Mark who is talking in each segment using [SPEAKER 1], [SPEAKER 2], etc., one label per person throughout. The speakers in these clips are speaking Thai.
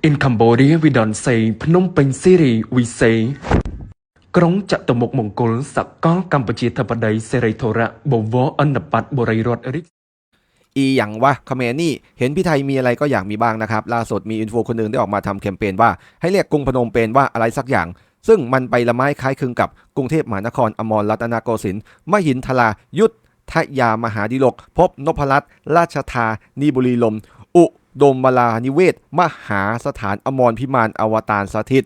[SPEAKER 1] In Cambodia, we don't say Phnom Penh City, we say ក្រុងចតុមុខមង្គលសកលកម្ពុជាធិបតីសេរីធរៈបវរអន្តបត្តិបុរីរដ្ឋរាជ
[SPEAKER 2] อีอย่างวะเขมรนี่เห็นพี่ไทยมีอะไรก็อยากมีบ้างนะครับ ล่าสุดมีอินฟูคนหนึ่งได้ออกมาทำแคมเปญว่าให้เรียกกรุงพนมเปญว่าอะไรสักอย่าง ซึ่งมันไปละไม้คล้ายคลึงกับกรุงเทพมหานครอมรรัตนโกสินทร์มหินทรายุทธยามหาดิลก พบนพรัตน์ราชธานีบุรีลมย์อุ ดมบลานิเวศ มหาสถานอมรพิมานอวตารสถิต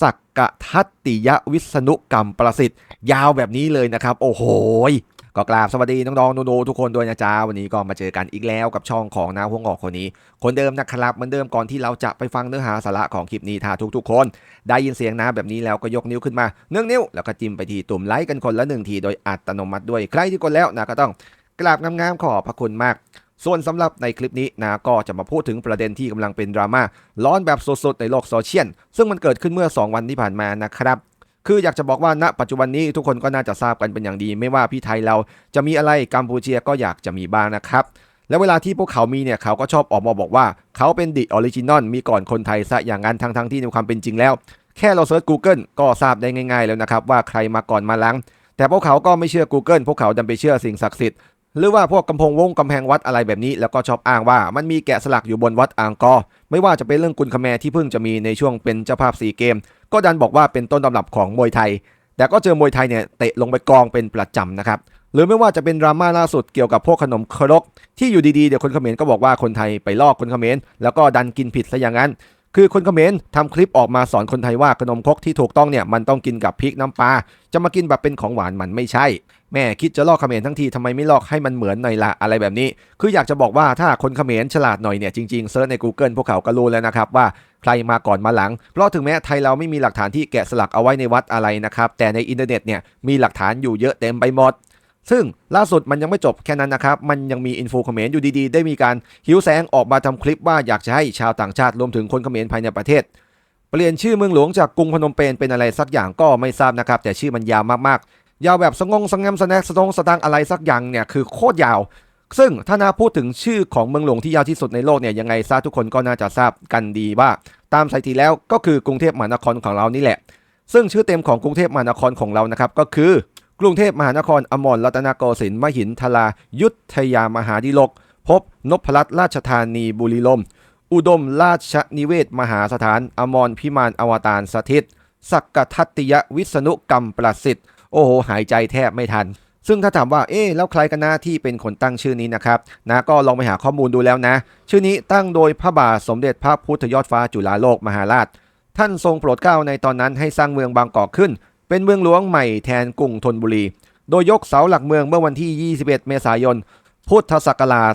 [SPEAKER 2] สักกะทัตติยวิษณุกรรมประสิทธิ์ ยาวแบบนี้เลยนะครับ โอ้โหก็กราบสวัสดีน้องๆหนูๆทุกคนด้วยนะจ๊ะ วันนี้ก็มาเจอกันอีกแล้วกับช่องของนาหวงออกคนนี้ คนเดิมนะครับเหมือนเดิมก่อนที่เราจะไปฟังเนื้อหาสาระของคลิปนี้ถ้าทุกๆคน ได้ยินเสียงน้าแบบนี้แล้วก็ยกนิ้วขึ้นมาเนื่องนิ้ว แล้วก็จิ้มไปทีตุ่มไลค์กันคนละหนึ่งทีโดยอัตโนมัติด้วยใครที่กดแล้วนะก็ต้องกราบงามๆขอบพระคุณมาก ส่วนสำหรับในคลิปนี้นะก็จะมาพูดถึงประเด็นที่กำลังเป็นดราม่าร้อนแบบสดๆในโลกโซเชียลซึ่งมันเกิดขึ้นเมื่อ 2 วันที่ผ่านมานะครับคืออยากจะบอกว่าณปัจจุบันนี้ทุกคนก็น่าจะทราบกันเป็นอย่างดี ไม่ว่าพี่ไทยเราจะมีอะไรกัมพูเชียก็อยากจะมีบ้างนะครับและเวลาที่พวกเขามีเนี่ยเขาก็ชอบออกมาบอกว่า เขาเป็นดิออริจินอลมีก่อนคนไทยซะอย่างนั้นทั้งๆที่ในความเป็นจริงแล้ว แค่เราเซิร์ช Google ก็ทราบได้ง่าย ๆ แล้วนะครับว่าใครมาก่อนมาหลัง แต่พวกเขาก็ไม่เชื่อ Google พวกเขาดันไปเชื่อสิ่งศักดิ์สิทธิ์ หรือว่าพวกกำพงวงกำแพงวัดอะไรแบบนี้ แล้วก็ชอบอ้างว่ามันมีแกะสลักอยู่บนวัดอ่างกอ ไม่ว่าจะเป็นเรื่องกุนคแมที่เพิ่งจะมีในช่วงเป็นเจ้าภาพซีเกม ก็ดันบอกว่าเป็นต้นตำรับของมวยไทย แต่ก็เจอมวยไทยเนี่ยเตะลงไปกองเป็นประจำนะครับหรือไม่ว่าจะเป็นดราม่าล่าสุดเกี่ยวกับพวกขนมครกที่อยู่ดีๆเดี๋ยวคนเขมรก็บอกว่าคนไทยไปลอกคนเขมรแล้วก็ดันกินผิดซะอย่างนั้น คือคนเขมรทำคลิปออกมาสอนคนไทยว่าขนมครกที่ถูกต้องเนี่ยมันต้องกินกับพริกน้ำปลาจะมากินแบบเป็นของหวานมันไม่ใช่ แม่คิดจะลอกเขมรทั้งทีทำไมไม่ลอกให้มันเหมือนหน่อยละอะไรแบบนี้ คืออยากจะบอกว่าถ้าคนเขมรฉลาดหน่อยเนี่ยจริงๆเซิร์ชใน Google พวกเขาก็รู้แล้วนะครับว่าใครมาก่อนมาหลัง เพราะถึงแม้ไทยเราไม่มีหลักฐานที่แกะสลักเอาไว้ในวัดอะไรนะครับแต่ในอินเทอร์เน็ตเนี่ยมีหลักฐานอยู่เยอะเต็มไปหมด ซึ่งล่าสุดมันยังไม่จบแค่นั้นนะครับ มันยังมีอินโฟเขมรอยู่ดีๆ ได้มีการหิวแสงออกมาทำคลิปว่าอยากจะให้ชาวต่างชาติรวมถึงคนเขมรภายในประเทศ เปลี่ยนชื่อเมืองหลวงจากกรุงพนมเปญเป็นอะไรสักอย่างก็ไม่ทราบนะครับ แต่ชื่อมันยาวมากๆ ยาวแบบสงงสงแงมสแนกสตงสตังอะไรสักอย่างเนี่ยคือโคตรยาว ซึ่งถ้านาพูดถึงชื่อของเมืองหลวงที่ยาวที่สุดในโลกเนี่ยยังไงซะทุกคนก็น่าจะทราบกันดีว่า ตามสถิติแล้วก็คือกรุงเทพมหานครของเรานี่แหละ ซึ่งชื่อเต็มของกรุงเทพมหานครของเรานะครับก็คือ กรุงเทพมหานครอมรรัตนโกสินทร์มหินทรายุทธยามหาดิลก พบนพรัตน์ราชธานีบุรีลมอุดมราชนิเวศมหาสถาน อมรพิมานอวตารสถิต สักกทัตติยวิษณุกรรมประสิทธิ์ โอ้โห หายใจแทบไม่ทัน ซึ่งถ้าถามว่าเอ๊แล้วใครกันนะที่เป็นคนตั้งชื่อนี้นะครับนะก็ลองไปหาข้อมูลดูแล้วนะ ชื่อนี้ตั้งโดยพระบาทสมเด็จพระพุทธยอดฟ้าจุฬาโลกมหาราช ท่านทรงโปรดเกล้าในตอนนั้นให้สร้างเมืองบางกอกขึ้น เป็นเมืองหลวงใหม่แทนกรุงธนบุรี โดยยกเสาหลักเมืองเมื่อวันที่ 21 เมษายน พุทธศักราช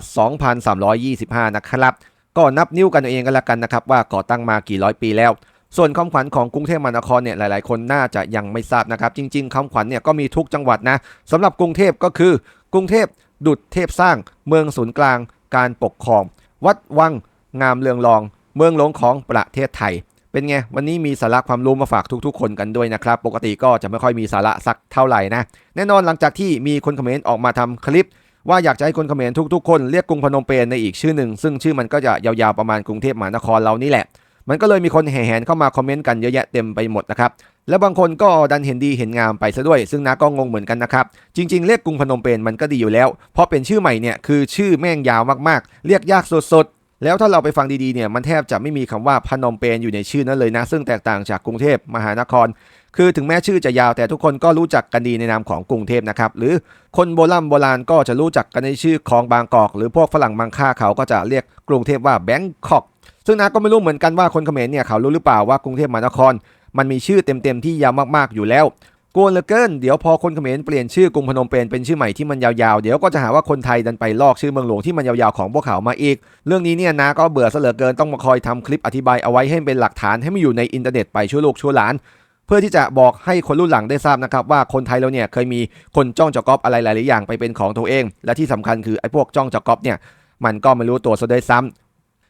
[SPEAKER 2] 2325 นะครับ ก็นับนิ้วกันเองกันละกันนะครับ ว่าก่อตั้งมากี่ร้อยปีแล้ว ส่วนคำขวัญของกรุงเทพมหานครเนี่ยหลายๆ คนน่าจะยังไม่ทราบนะครับ จริง ๆคำขวัญเนี่ยก็มีทุกจังหวัดนะสำหรับกรุงเทพก็คือกรุงเทพดุจเทพสร้างเมืองศูนย์กลาง การปกครอง วัดวังงามเรืองรอง เมืองหลวงของประเทศไทย เป็นไง วันนี้มีสาระความรู้มาฝากทุกๆ คนกันด้วยนะครับ ปกติก็จะไม่ค่อยมีสาระสักเท่าไหร่นะ แน่นอนหลังจากที่มีคนคอมเขมรออกมาทำคลิป ว่าอยากจะให้คนคอมเขมรทุกๆ คนเรียกกรุงพนมเปญในอีกชื่อหนึ่ง ซึ่งชื่อมันก็จะยาวๆประมาณกรุงเทพมหานครเรานี่แหละ มันก็เลยมีคนแห่แหนเข้ามาคอมเมนต์กันเยอะแยะเต็มไปหมดนะครับแล้วบางคนก็ดันเห็นดีเห็นงามไปซะด้วย ซึ่งนาก็งงเหมือนกันนะครับ จริงๆ เรียกกรุงพนมเปญมันก็ดีอยู่แล้ว เพราะเป็นชื่อใหม่เนี่ย คือชื่อแม่งยาวมากๆ เรียกยากสุด แล้วถ้าเราไปฟังดีๆเนี่ยมันแทบจะไม่มีคำว่าพนมเปญอยู่ในชื่อนั้นเลยนะ ซึ่งแตกต่างจากกรุงเทพมหานคร คือถึงแม้ชื่อจะยาวแต่ทุกคนก็รู้จักกันดีในนามของกรุงเทพนะครับ หรือคนโบราณโบราณก็จะรู้จักกันในชื่อของบางกอก หรือพวกฝรั่งบางค่าเขาก็จะเรียกกรุงเทพว่าแบงคอกซึ่งนาก็ไม่รู้เหมือนกันว่าคนเขมรเนี่ยเขารู้หรือเปล่าว่ากรุงเทพมหานคร มันมีชื่อเต็มๆที่ยาวมากๆอยู่แล้ว กลัวเหลือเกิน เดี๋ยวพอคนเขมรเปลี่ยนชื่อกรุงพนมเปญเป็นชื่อใหม่ที่มันยาวๆ เดี๋ยวก็จะหาว่าคนไทยดันไปลอกชื่อเมืองหลวงที่มันยาวๆของพวกเขามาอีก เรื่องนี้เนี่ยนาก็เบื่อซะเหลือเกินต้องมาคอยทำคลิปอธิบายเอาไว้ให้เป็นหลักฐานให้มันอยู่ในอินเทอร์เน็ตไปชั่วลูกชั่วหลาน เพื่อที่จะบอกให้คนรุ่นหลังได้ทราบนะครับว่าคนไทยเราเนี่ยเคยมีคนจ้องจะก๊อปอะไรหลายๆอย่างไปเป็นของตัวเอง และที่สำคัญคือไอ้พวกจ้องจะก๊อปเนี่ยมันก็ไม่รู้ตัวซะด้วยซ้ำ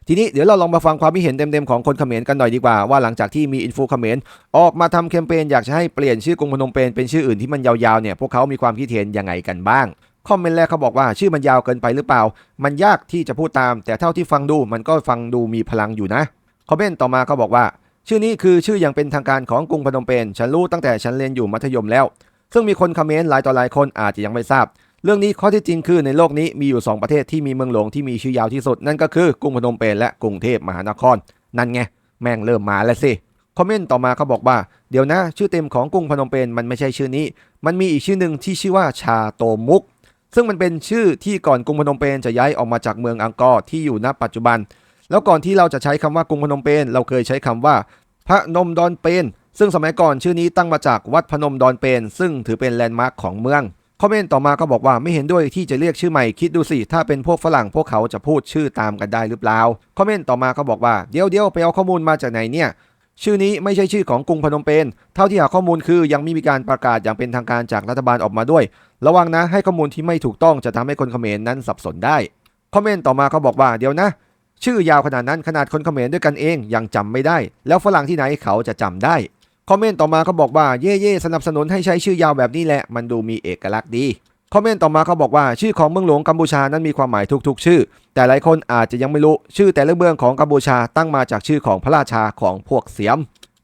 [SPEAKER 2] ทีนี้เดี๋ยวเราลองมาฟังความคิดเห็นเต็มๆของคนเขมรกันหน่อยดีกว่าว่าหลังจากที่มีอินฟูเขมรออกมาทำแคมเปญอยากจะให้เปลี่ยนชื่อกรุงพนมเปญเป็นชื่ออื่นที่มันยาวๆเนี่ยพวกเขามีความคิดเห็นยังไงกันบ้างคอมเมนต์แรกเขาบอกว่าชื่อมันยาวเกินไปหรือเปล่า มันยากที่จะพูดตาม แต่เท่าที่ฟังดูมันก็ฟังดูมีพลังอยู่นะคอมเมนต์ต่อมาเขาบอกว่า ชื่อนี้คือชื่ออย่างเป็นทางการของกรุงพนมเปญฉันรู้ตั้งแต่ฉันเรียนอยู่มัธยมแล้ว ซึ่งมีคนคอมเมนต์หลายต่อหลายคนอาจจะยังไม่ทราบ เรื่องนี้ข้อที่จริงคือในโลกนี้มีอยู่ 2 ประเทศที่มีเมืองหลวงที่มีชื่อยาวที่สุด นั่นก็คือกรุงพนมเปญและกรุงเทพมหานคร นั่นไง แม่งเริ่มมาแล้วสิคอมเมนต์ต่อมาเขาบอกว่า เดี๋ยวนะ ชื่อเต็มของกรุงพนมเปญมันไม่ใช่ชื่อนี้ มันมีอีกชื่อหนึ่งที่ชื่อว่าชาโตมุก ซึ่งมันเป็นชื่อที่ก่อนกรุงพนมเปญจะย้ายออกมาจากเมืองอังกอร์ที่อยู่ณปัจจุบัน แล้วก่อนที่เราจะใช้คำว่ากรุงพนมเปญเราเคยใช้คำว่า พระนมดอนเปญซึ่งสมัยก่อนชื่อนี้ตั้งมาจากวัดพนมดอนเปญซึ่งถือเป็นแลนด์มาร์คของเมือง คอมเมนต์ต่อมาก็บอกว่าไม่เห็นด้วยที่จะเรียกชื่อใหม่คิดดูสิ ถ้าเป็นพวกฝรั่งพวกเขาจะพูดชื่อตามกันได้หรือเปล่าคอมเมนต์ต่อมาก็บอกว่าเดี๋ยวเดี๋ยวไปเอาข้อมูลมาจากไหนเนี่ยชื่อนี้ไม่ใช่ชื่อของกรุงพนมเปญเท่าที่หาข้อมูลคือยังไม่มีการประกาศอย่างเป็นทางการจากรัฐบาลออกมาด้วย ระวังนะให้ข้อมูลที่ไม่ถูกต้องจะทำให้คนเขมรนั้นสับสนได้คอมเมนต์ต่อมาเขาบอกว่าเดี๋ยวนะ ชื่อยาวขนาดนั้นขนาดคนเขมรด้วยกันเองยังจำไม่ได้ แล้วฝรั่งที่ไหนเขาจะจำได้ คอมเมนต์ต่อมาเขาบอกว่าเย่เย่สนับสนุนให้ใช้ชื่อยาวแบบนี้แหละ มันดูมีเอกลักษณ์ดีคอมเมนต์ต่อมาเขาบอกว่าชื่อของเมืองหลวงกัมพูชานั้นมีความหมายทุกๆ ชื่อ แต่หลายคนอาจจะยังไม่รู้ชื่อแต่ละเมืองของกัมพูชาตั้งมาจากชื่อของพระราชาของพวกเสียม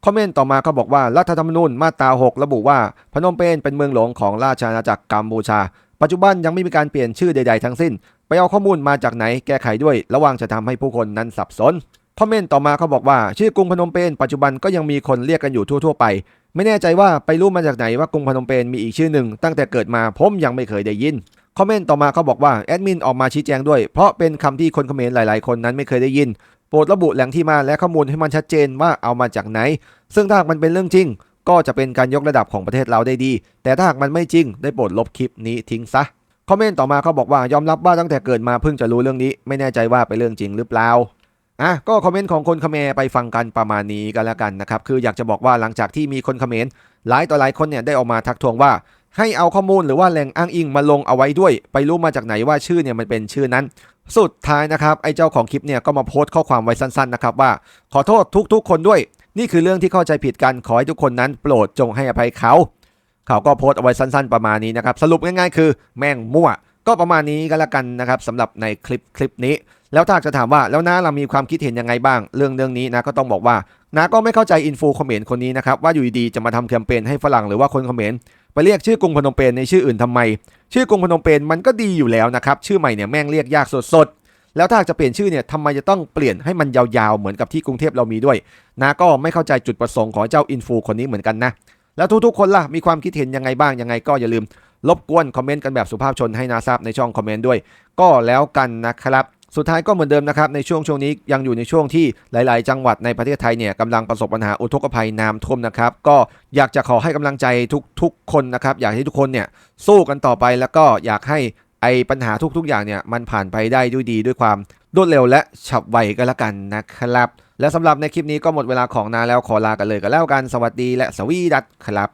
[SPEAKER 2] คอมเมนต์ต่อมาเขาบอกว่ารัฐธรรมนูญมาตรา 6 ระบุว่าพนมเปญเป็นเมืองหลวงของราชอาณาจักรกัมพูชา ปัจจุบันยังไม่มีการเปลี่ยนชื่อใด ๆ ทั้งสิ้น ไปเอาข้อมูลมาจากไหนแก้ไขด้วย ระวังจะทำให้ผู้คนนั้นสับสน คอมเมนต์ต่อมาเขาบอกว่า ชื่อกรุงพนมเปญปัจจุบันก็ยังมีคนเรียกกันอยู่ทั่วๆไป ไม่แน่ใจว่าไปรู้มาจากไหนว่ากรุงพนมเปญมีอีกชื่อหนึ่ง ตั้งแต่เกิดมาผมยังไม่เคยได้ยินคอมเมนต์ต่อมาเขาบอกว่าแอดมินออกมาชี้แจงด้วยเพราะเป็นคำที่คนคอมเขมรหลายๆ คนนั้นไม่เคยได้ยินโปรดระบุแหล่งที่มาและข้อมูลให้มันชัดเจนว่าเอามาจากไหน ซึ่งถ้าหากมันเป็นเรื่องจริง ก็จะเป็นการยกระดับของประเทศเราได้ดี แต่ถ้าหากมันไม่จริง ได้โปรดลบคลิปนี้ทิ้งซะคอมเมนต์ต่อมาเขาบอกว่ายอมรับว่าตั้งแต่เกิดมาเพิ่งจะรู้เรื่องนี้ ไม่แน่ใจว่าเป็นเรื่องจริงหรือเปล่า อะก็คอมเมนต์ของคนเขมรไปฟังกันประมาณนี้กันแล้วกันนะครับคืออยากจะบอกว่าหลังจากที่มีคนเขมรหลายต่อหลายคนเนี่ยได้ออกมาทักทวงว่า ให้เอาข้อมูลหรือว่าแหล่งอ้างอิงมาลงเอาไว้ด้วย ไปรู้มาจากไหนว่าชื่อเนี่ยมันเป็นชื่อนั้น สุดท้ายนะครับไอ้เจ้าของคลิปเนี่ยก็มาโพสต์ข้อความไว้สั้นๆนะครับว่า ขอโทษทุกๆ คนด้วย นี่คือเรื่องที่เข้าใจผิดกันขอให้ทุกคนนั้นโปรดจงให้อภัยเขา เขาก็โพสต์เอาไว้สั้น ๆ ประมาณนี้นะครับสรุปง่ายๆ คือแม่งมั่ว ก็ประมาณนี้ก็แล้วกันนะครับสำหรับในคลิปคลิปนี้ แล้วถ้าจะถามว่าแล้วน้าเรามีความคิดเห็นยังไงบ้าง เรื่องเรื่องนี้นะก็ต้องบอกว่าน้าก็ไม่เข้าใจอินฟูคอมเขมรคนนี้นะครับว่าอยู่ดีๆจะมาทำแคมเปญให้ฝรั่งหรือว่าคนคอมเขมรไปเรียกชื่อกรุงพนมเปญในชื่ออื่นทำไม ชื่อกรุงพนมเปญมันก็ดีอยู่แล้วนะครับชื่อใหม่เนี่ยแม่งเรียกยากสดๆแล้วถ้าจะเปลี่ยนชื่อเนี่ยทำไมจะต้องเปลี่ยนให้มันยาวๆเหมือนกับที่กรุงเทพเรามีด้วยน้าก็ไม่เข้าใจจุดประสงค์ของเจ้าอินฟูคนนี้เหมือนกันนะแล้วทุกๆคนล่ะมีความคิดเห็นยังไงบ้างยังไงก็อย่าลืม รบกวนคอมเมนต์กันแบบสุภาพชนให้นาทราบในช่องคอมเมนต์ด้วย ก็แล้วกันนะครับสุดท้ายก็เหมือนเดิมนะครับในช่วงช่วงนี้ยังอยู่ในช่วงที่หลาย ๆ จังหวัดในประเทศไทยเนี่ยกำลังประสบปัญหาอุทกภัยน้ำท่วมนะครับ ก็อยากจะขอให้กำลังใจทุก ๆ คนนะครับ อยากให้ทุกคนเนี่ยสู้กันต่อไปแล้วก็อยากให้ไอ้ปัญหาทุก ๆ อย่างเนี่ยมันผ่านไปได้ด้วยดีด้วยความรวดเร็วและฉับไวก็แล้วกันนะครับ และสำหรับในคลิปนี้ก็หมดเวลาของนาแล้วขอลากันเลยก็แล้วกันสวัสดีและสวีดัตครับ